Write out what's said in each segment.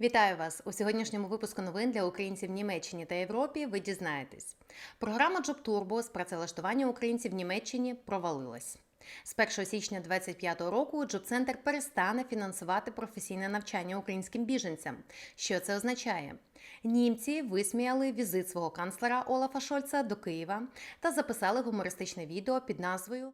Вітаю вас у сьогоднішньому випуску новин для українців в Німеччині та Європі. Ви дізнаєтесь. Програма Job Turbo з працевлаштування українців в Німеччині провалилась. З 1 січня 2025 року Джоб-центр перестане фінансувати професійне навчання українським біженцям. Що це означає? Німці висміяли візит свого канцлера Олафа Шольца до Києва та записали гумористичне відео під назвою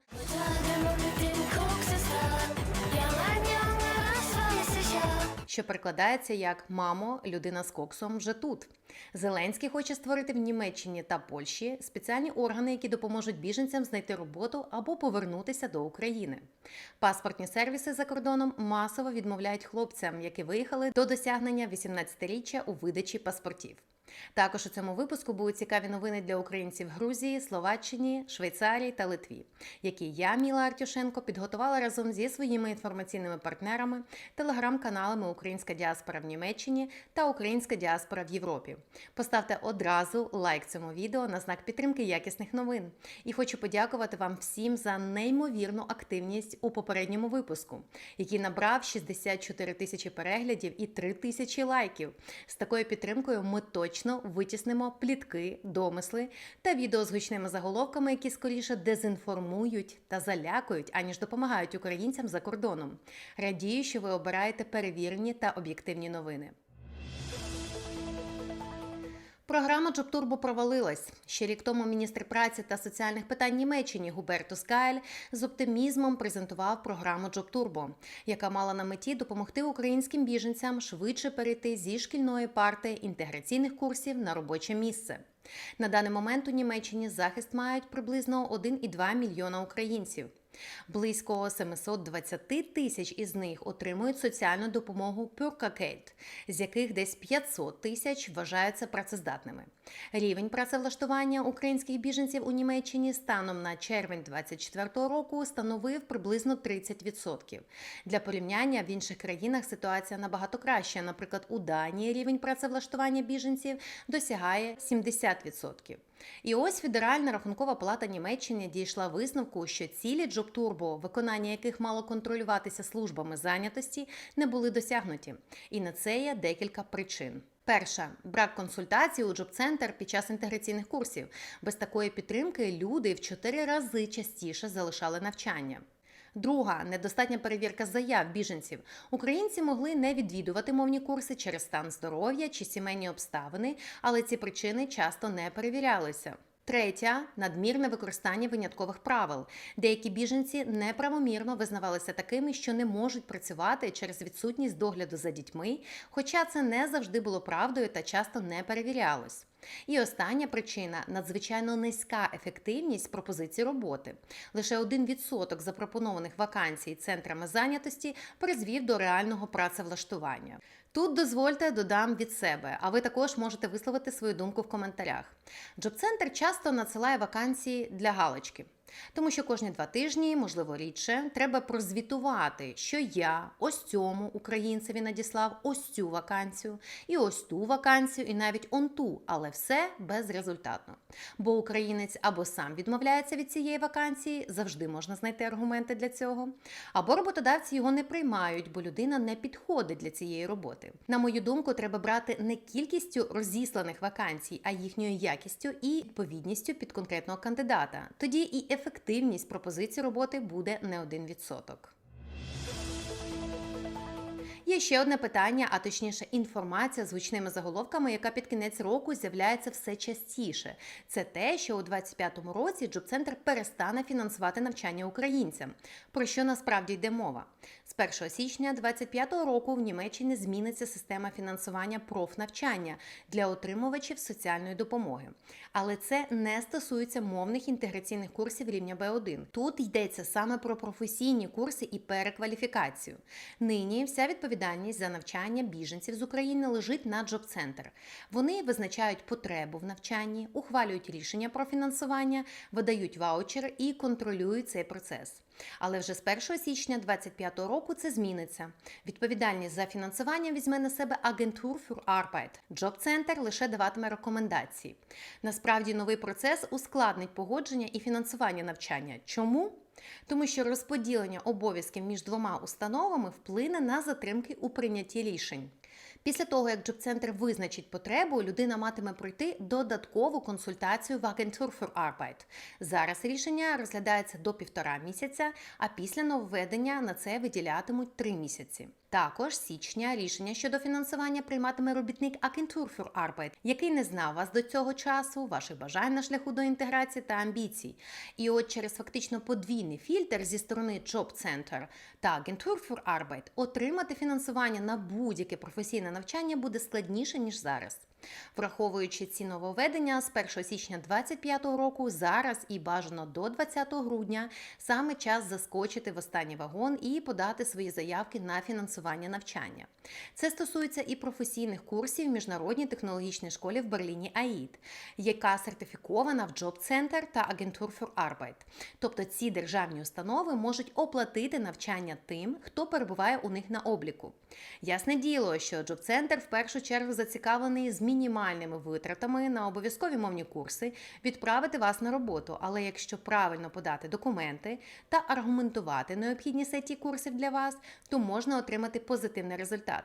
що перекладається як Мамо, людина з коксом вже тут. Зеленський хоче створити в Німеччині та Польщі спеціальні органи, які допоможуть біженцям знайти роботу або повернутися до України. Паспортні сервіси за кордоном масово відмовляють хлопцям, які виїхали до досягнення 18-річчя у видачі паспортів. Також у цьому випуску будуть цікаві новини для українців Грузії, Словаччині, Швейцарії та Литві, які я, Міла Артюшенко, підготувала разом зі своїми інформаційними партнерами, телеграм-каналами Українська діаспора в Німеччині та Українська діаспора в Європі. Поставте одразу лайк цьому відео на знак підтримки якісних новин. І хочу подякувати вам всім за неймовірну активність у попередньому випуску, який набрав 64 тисячі переглядів і 3 тисячі лайків. З такою підтримкою ми точно витіснимо плітки, домисли та відео з гучними заголовками, які скоріше дезінформують та залякують, аніж допомагають українцям за кордоном. Радію, що ви обираєте перевірені та об'єктивні новини. Програма JobTurbo провалилась. Ще рік тому міністр праці та соціальних питань Німеччини Губертус Кайль з оптимізмом презентував програму JobTurbo, яка мала на меті допомогти українським біженцям швидше перейти зі шкільної парти інтеграційних курсів на робоче місце. На даний момент у Німеччині захист мають приблизно 1,2 мільйона українців. Близько 720 тисяч із них отримують соціальну допомогу Пюркакейт, з яких десь 500 тисяч вважаються працездатними. Рівень працевлаштування українських біженців у Німеччині станом на червень 2024 року становив приблизно 30%. Для порівняння в інших країнах ситуація набагато краща. Наприклад, у Данії рівень працевлаштування біженців досягає 70%. І ось Федеральна рахункова палата Німеччини дійшла висновку, що цілі джоб-турбо, виконання яких мало контролюватися службами зайнятості, не були досягнуті. І на це є декілька причин. Перша брак консультацій у джоб-центр під час інтеграційних курсів. Без такої підтримки люди в чотири рази частіше залишали навчання. Друга недостатня перевірка заяв біженців. Українці могли не відвідувати мовні курси через стан здоров'я чи сімейні обставини, але ці причини часто не перевірялися. Третя надмірне використання виняткових правил. Деякі біженці неправомірно визнавалися такими, що не можуть працювати через відсутність догляду за дітьми, хоча це не завжди було правдою та часто не перевірялось. І остання причина надзвичайно низька ефективність пропозицій роботи. Лише 1% запропонованих вакансій центрами зайнятості призвів до реального працевлаштування. Тут дозвольте додам від себе, а ви також можете висловити свою думку в коментарях. Джоб-центр часто надсилає вакансії для галочки. Тому що кожні два тижні, можливо, рідше, треба прозвітувати, що я ось цьому українцеві надіслав ось цю вакансію, і ось ту вакансію, і навіть он ту, але все безрезультатно. Бо українець або сам відмовляється від цієї вакансії, завжди можна знайти аргументи для цього, або роботодавці його не приймають, бо людина не підходить для цієї роботи. На мою думку, треба брати не кількістю розісланих вакансій, а їхньою якістю і відповідністю під конкретного кандидата. Тоді і ефективність пропозиції роботи буде не 1%. Є ще одне питання, а точніше інформація з гучними заголовками, яка під кінець року з'являється все частіше. Це те, що у 2025 році Джоб-центр перестане фінансувати навчання українцям. Про що насправді йде мова? З 1 січня 2025 року в Німеччині зміниться система фінансування профнавчання для отримувачів соціальної допомоги. Але це не стосується мовних інтеграційних курсів рівня B1. Тут йдеться саме про професійні курси і перекваліфікацію. Нині вся відповідальність за навчання біженців з України лежить на Джоб-центр. Вони визначають потребу в навчанні, ухвалюють рішення про фінансування, видають ваучер і контролюють цей процес. Але вже з 1 січня 2025 року це зміниться. Відповідальність за фінансування візьме на себе Агентур für Arbeit. Джоб-центр лише даватиме рекомендації. Насправді новий процес ускладнить погодження і фінансування навчання. Чому? Тому що розподілення обов'язків між двома установами вплине на затримки у прийнятті рішень. Після того, як джоб-центр визначить потребу, людина матиме пройти додаткову консультацію в Agentur für Arbeit. Зараз рішення розглядається до півтора місяця, а після нововведення на це виділятимуть три місяці. Також січня рішення щодо фінансування прийматиме робітник für Arbeit, який не знав вас до цього часу, ваших бажань на шляху до інтеграції та амбіцій. І от через фактично подвійний фільтр зі сторони Job Center та für Arbeit отримати фінансування на будь-яке професійне навчання буде складніше ніж зараз. Враховуючи ці нововведення з 1 січня 2025 року, зараз і бажано до 20 грудня саме час заскочити в останній вагон і подати свої заявки на фінансування навчання. Це стосується і професійних курсів в міжнародній технологічній школі в Берліні АІД, яка сертифікована в Job Center та Agentur für Arbeit. Тобто ці державні установи можуть оплатити навчання тим, хто перебуває у них на обліку. Ясне діло, що Job Center в першу чергу зацікавлений з мінімальними витратами на обов'язкові мовні курси відправити вас на роботу. Але якщо правильно подати документи та аргументувати необхідність it курсів для вас, то можна отримати позитивний результат.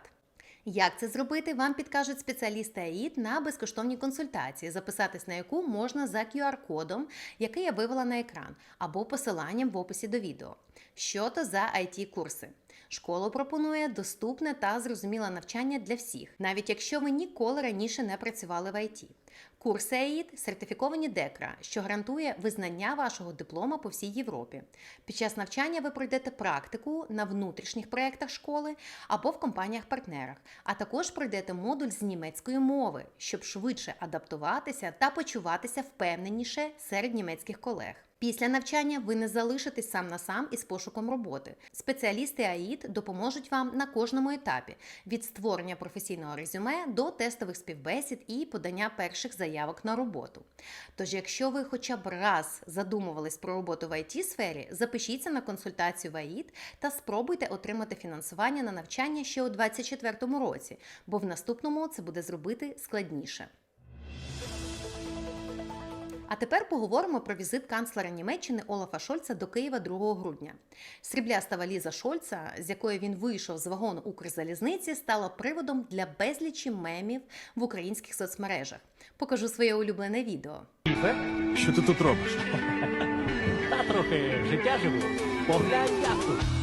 Як це зробити, вам підкажуть спеціалісти АІД на безкоштовній консультації, записатись на яку можна за QR-кодом, який я вивела на екран, або посиланням в описі до відео. Що то за it курси Школа пропонує доступне та зрозуміле навчання для всіх, навіть якщо ви ніколи раніше не працювали в IT. Курси АІД сертифіковані ДЕКРА, що гарантує визнання вашого диплома по всій Європі. Під час навчання ви пройдете практику на внутрішніх проєктах школи або в компаніях-партнерах, а також пройдете модуль з німецької мови, щоб швидше адаптуватися та почуватися впевненіше серед німецьких колег. Після навчання ви не залишитесь сам на сам із пошуком роботи. Спеціалісти АІД допоможуть вам на кожному етапі від створення професійного резюме до тестових співбесід і подання перших заявок на роботу. Тож, якщо ви хоча б раз задумувались про роботу в it сфері, запишіться на консультацію в АІД та спробуйте отримати фінансування на навчання ще у 2024 році, бо в наступному це буде зробити складніше. А тепер поговоримо про візит канцлера Німеччини Олафа Шольца до Києва 2 грудня. Срібляста валіза Шольца, з якої він вийшов з вагону Укрзалізниці, стала приводом для безлічі мемів в українських соцмережах. Покажу своє улюблене відео. Що ти тут робиш? Та трохи життя живу. Поглянь, як тут.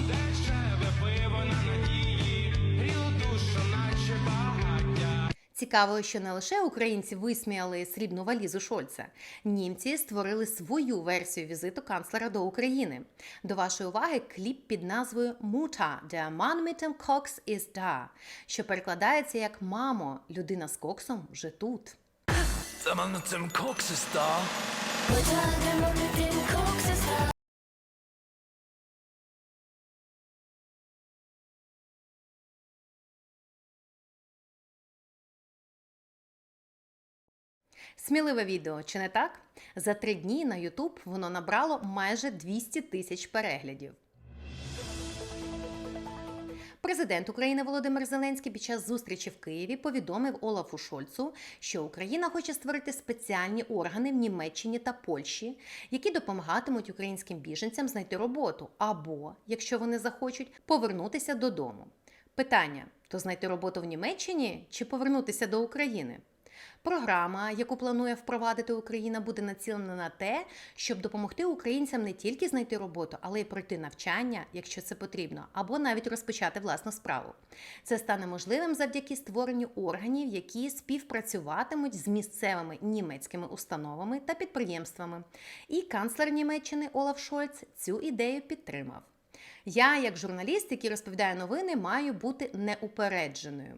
Цікаво, що не лише українці висміяли срібну валізу Шольца, німці створили свою версію візиту канцлера до України. До вашої уваги кліп під назвою Mutter, der Mann mit dem Cox ist що перекладається як Мамо, людина з коксом вже тут. Der Mann mit Сміливе відео, чи не так? За три дні на YouTube воно набрало майже 200 тисяч переглядів. Президент України Володимир Зеленський під час зустрічі в Києві повідомив Олафу Шольцу, що Україна хоче створити спеціальні органи в Німеччині та Польщі, які допомагатимуть українським біженцям знайти роботу або, якщо вони захочуть, повернутися додому. Питання: то знайти роботу в Німеччині чи повернутися до України? Програма, яку планує впровадити Україна, буде націлена на те, щоб допомогти українцям не тільки знайти роботу, але й пройти навчання, якщо це потрібно, або навіть розпочати власну справу. Це стане можливим завдяки створенню органів, які співпрацюватимуть з місцевими німецькими установами та підприємствами. І канцлер Німеччини Олаф Шольц цю ідею підтримав. Я, як журналіст, який розповідає новини, маю бути неупередженою,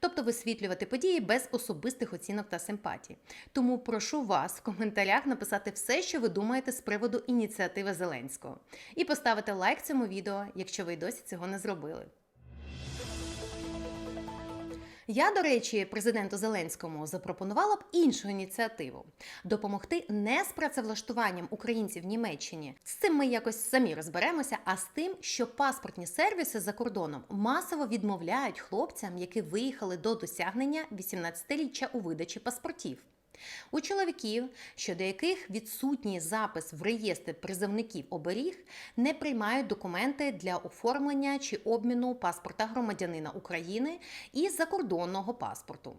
тобто висвітлювати події без особистих оцінок та симпатій. Тому прошу вас в коментарях написати все, що ви думаєте з приводу ініціативи Зеленського, і поставити лайк цьому відео, якщо ви досі цього не зробили. Я, до речі, президенту Зеленському запропонувала б іншу ініціативу допомогти не з працевлаштуванням українців в Німеччині. З цим ми якось самі розберемося, а з тим, що паспортні сервіси за кордоном масово відмовляють хлопцям, які виїхали до досягнення 18-річчя у видачі паспортів. У чоловіків, щодо яких відсутній запис в реєстр призовників оберіг, не приймають документи для оформлення чи обміну паспорта громадянина України і закордонного паспорту.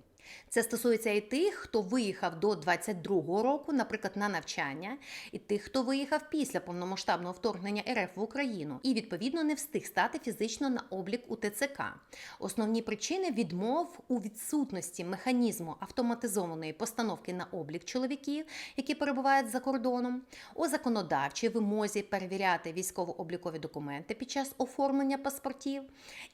Це стосується і тих, хто виїхав до 22-го року, наприклад, на навчання, і тих, хто виїхав після повномасштабного вторгнення РФ в Україну і відповідно не встиг стати фізично на облік у ТЦК. Основні причини відмов у відсутності механізму автоматизованої постановки на облік чоловіків, які перебувають за кордоном, у законодавчій вимозі перевіряти військово-облікові документи під час оформлення паспортів,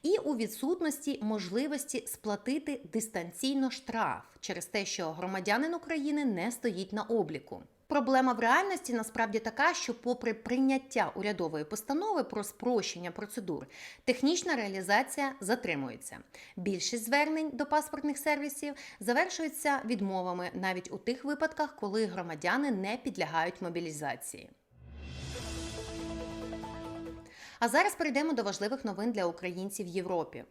і у відсутності можливості сплатити дистанційно штраф через те, що громадянин України не стоїть на обліку. Проблема в реальності насправді така, що, попри прийняття урядової постанови про спрощення процедур, технічна реалізація затримується. Більшість звернень до паспортних сервісів завершується відмовами навіть у тих випадках, коли громадяни не підлягають мобілізації. А зараз перейдемо до важливих новин для українців в Європі.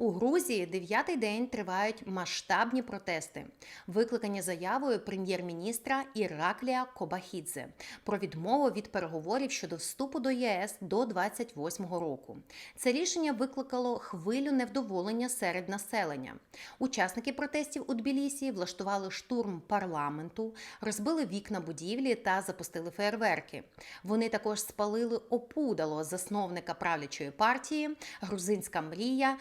У Грузії дев'ятий день тривають масштабні протести, викликані заявою прем'єр-міністра Іраклія Кобахідзе про відмову від переговорів щодо вступу до ЄС до 28-го року. Це рішення викликало хвилю невдоволення серед населення. Учасники протестів у Тбілісі влаштували штурм парламенту, розбили вікна будівлі та запустили фейерверки. Вони також спалили опудало засновника правлячої партії Грузинська мрія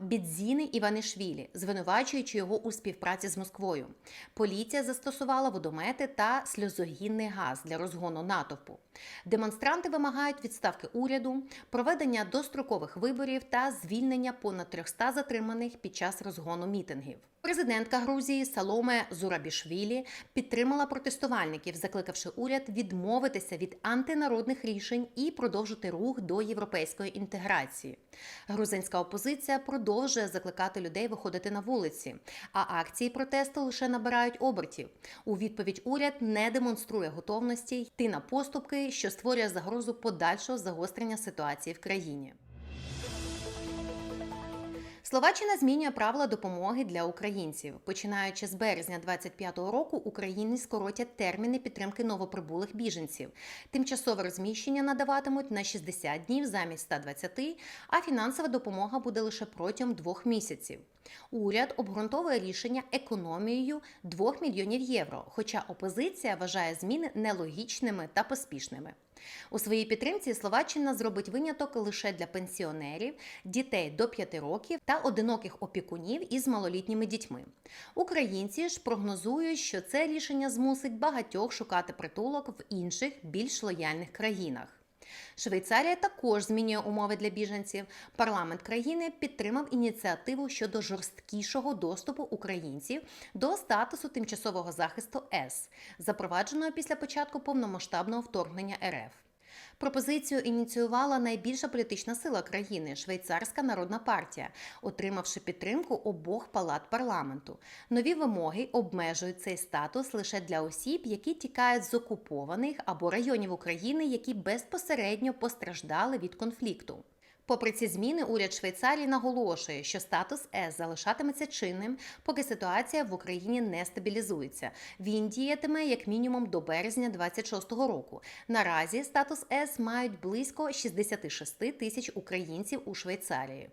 Бідзіни Іванишвілі, звинувачуючи його у співпраці з Москвою. Поліція застосувала водомети та сльозогінний газ для розгону натовпу. Демонстранти вимагають відставки уряду, проведення дострокових виборів та звільнення понад 300 затриманих під час розгону мітингів. Президентка Грузії Саломе Зурабішвілі підтримала протестувальників, закликавши уряд відмовитися від антинародних рішень і продовжити рух до європейської інтеграції. Грузинська опозиція продовжує закликати людей виходити на вулиці, а акції протесту лише набирають обертів. У відповідь уряд не демонструє готовності йти на поступки, що створює загрозу подальшого загострення ситуації в країні. Словаччина змінює правила допомоги для українців. Починаючи з березня 25-го року, Україні скоротять терміни підтримки новоприбулих біженців. Тимчасове розміщення надаватимуть на 60 днів замість 120, а фінансова допомога буде лише протягом двох місяців. Уряд обґрунтовує рішення економією 2 мільйонів євро, хоча опозиція вважає зміни нелогічними та поспішними. У своїй підтримці Словаччина зробить виняток лише для пенсіонерів, дітей до 5 років та одиноких опікунів із малолітніми дітьми. Українці ж прогнозують, що це рішення змусить багатьох шукати притулок в інших більш лояльних країнах. Швейцарія також змінює умови для біженців. Парламент країни підтримав ініціативу щодо жорсткішого доступу українців до статусу тимчасового захисту С, запровадженого після початку повномасштабного вторгнення РФ. Пропозицію ініціювала найбільша політична сила країни Швейцарська народна партія, отримавши підтримку обох палат парламенту. Нові вимоги обмежують цей статус лише для осіб, які тікають з окупованих або районів України, які безпосередньо постраждали від конфлікту. Попри ці зміни, уряд Швейцарії наголошує, що статус С залишатиметься чинним, поки ситуація в Україні не стабілізується. Він діятиме як мінімум до березня 26-го року. Наразі статус С мають близько 66 тисяч українців у Швейцарії.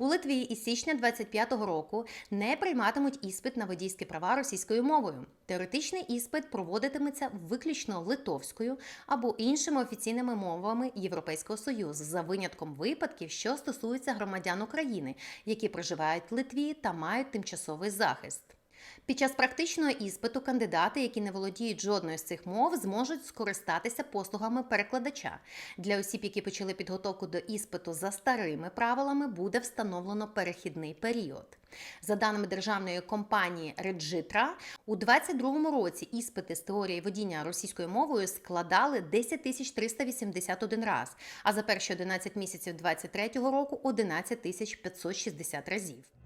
У Литві із січня 25-го року не прийматимуть іспит на водійські права російською мовою. Теоретичний іспит проводитиметься виключно литовською або іншими офіційними мовами Європейського союзу за винятком випадків, що стосуються громадян України, які проживають в Литві та мають тимчасовий захист. Під час практичного іспиту кандидати, які не володіють жодною з цих мов, зможуть скористатися послугами перекладача. Для осіб, які почали підготовку до іспиту за старими правилами, буде встановлено перехідний період. За даними державної компанії Реджитра, у 2022 році іспити з теорії водіння російською мовою складали 10 тисяч 381 раз, а за перші 11 місяців 2023 року 11 тисяч 560 разів.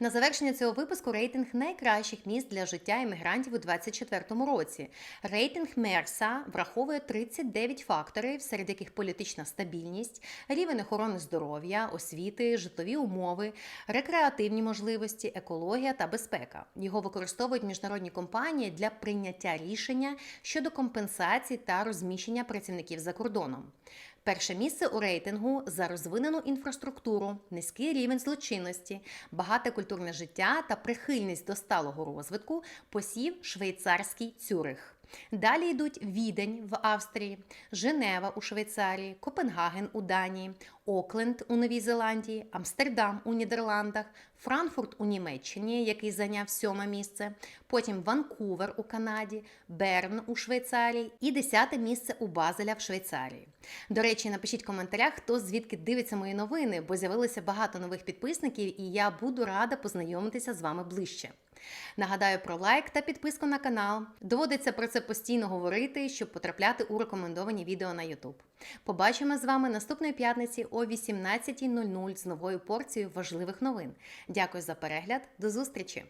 На завершення цього випуску рейтинг найкращих міст для життя іммігрантів у 2024 році. Рейтинг Мерса враховує 39 факторів, серед яких політична стабільність, рівень охорони здоров'я, освіти, житлові умови, рекреативні можливості, екологія та безпека. Його використовують міжнародні компанії для прийняття рішення щодо компенсацій та розміщення працівників за кордоном. Перше місце у рейтингу за розвинену інфраструктуру, низький рівень злочинності, багате культурне життя та прихильність до сталого розвитку посів швейцарський Цюрих. Далі йдуть Відень в Австрії, Женева у Швейцарії, Копенгаген у Данії, Окленд у Новій Зеландії, Амстердам у Нідерландах, Франкфурт у Німеччині, який зайняв сьоме місце, потім Ванкувер у Канаді, Берн у Швейцарії і десяте місце у Базеля в Швейцарії. До речі, напишіть в коментарях, хто звідки дивиться мої новини, бо з'явилося багато нових підписників, і я буду рада познайомитися з вами ближче. Нагадаю про лайк та підписку на канал. Доводиться про це постійно говорити, щоб потрапляти у рекомендовані відео на YouTube. Побачимо з вами наступної п'ятниці о 18.00 з новою порцією важливих новин. Дякую за перегляд. До зустрічі!